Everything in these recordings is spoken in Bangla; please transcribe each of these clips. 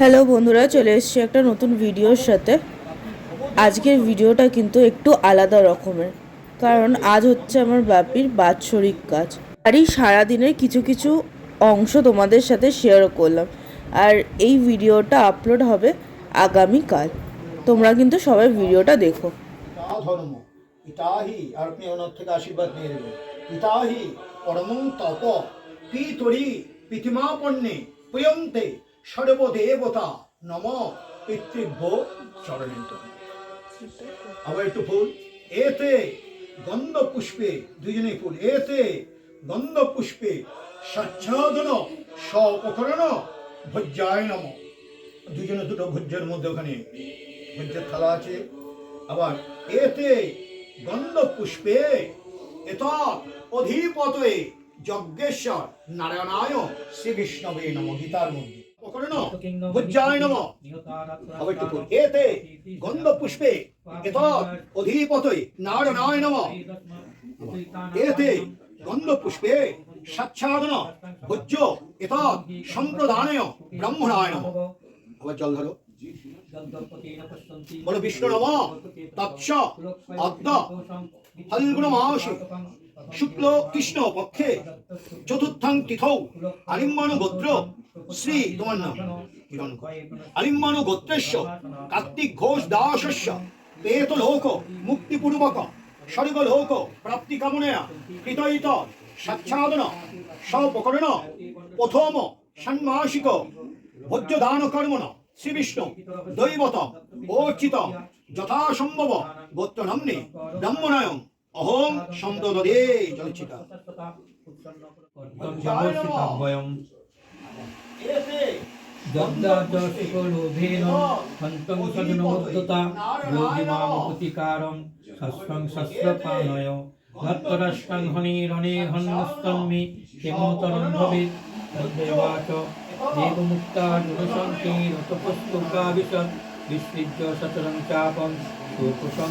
হ্যালো বন্ধুরা, চলে এসেছি একটা নতুন ভিডিওর সাথে। আজকের ভিডিওটা কিন্তু একটু আলাদা রকমের, কারণ আজ হচ্ছে আমার বাপির বাৎসরিক কাজ। আর এই সারাদিনের কিছু কিছু অংশ তোমাদের সাথে শেয়ার করলাম, আর এই ভিডিওটা আপলোড হবে আগামীকাল। তোমরা কিন্তু সবাই ভিডিওটা দেখো। আর আপনি ওনার থেকে আশীর্বাদ নিয়ে নেবেন। পরমং তপ পুয়ন্তে সর্বদেবতা নম পিতৃভ্য চরণে আবার একটু ফুল এতে গন্ধ পুষ্পে দুজনে ফুল এতে গন্ধ পুষ্পে স্বচ্ছাদন স্বপকরণ ভজ্জায় নম। দুজনে দুটো ভোজ্যের মধ্যে ওখানে ভোজ্যের থালা আছে। আবার এতে গন্ধ পুষ্পে এত অধিপতয়ে যজ্ঞেশ্বর নারায়ণায় শ্রী বিষ্ণবে নম? গীতার মধ্যে ভজ্জায় নম? একটু পড়ি। এতে গন্ধ পুষ্পে এত অধিপতয়ে নারায়ণায় নম। এতে গন্ধ পুষ্পে সাচ্ছাদন ভোজ্য এত সম্প্রদানয় ব্রাহ্মণায় নম। আবার জল ধরো। বলো বিষ্ণু নম? তৎস অদ্য ফাল্গুন মাসে শুক্ল কৃষ্ণ পক্ষে চতুর্থাং তিথৌ আলিম্বানু গোত্র শ্রী তোমার নাম। আলিম্বানু গোত্রেশ্য, কার্তিক ঘোষ দাসস্য পেত লোক মুক্তিপূর্বক স্বর্গ লোক প্রাপ্তি কামনেয়া কৃতয়িত সাচ্ছাদন, সপকরণ, প্রথম ষান্মাসিক ভোজ্যদান কর্মণ শ্রী বিষ্ণু দৈবত, অর্চিত, যথাসম্ভব গোত্র নাম্নে ব্রহ্মণায় অহং পর্যবসিতাভয়ম যদ্দাচলোভেন হন্তং সজনমদ্যতা যোগিমামপ্রতিকারম শস্বং শস্রপানয় ধত্তরাষ্ট্রং হনিরণে হন্নস্তন্মে হেমতরং ভবেৎ। তদ্দেবাচ দেবমুক্তা জুনশঙ্কে রতপস্তুকাবিশদ বিসৃজ্য সচরং চাপং শোকসং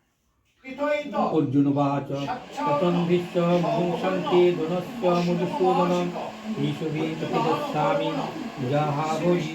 অর্জুনবাচ বিশ্ব ভূষন্তি ধনস্য মধুসূদনম ঈশবীতপদস্বামী যাহা ভোজি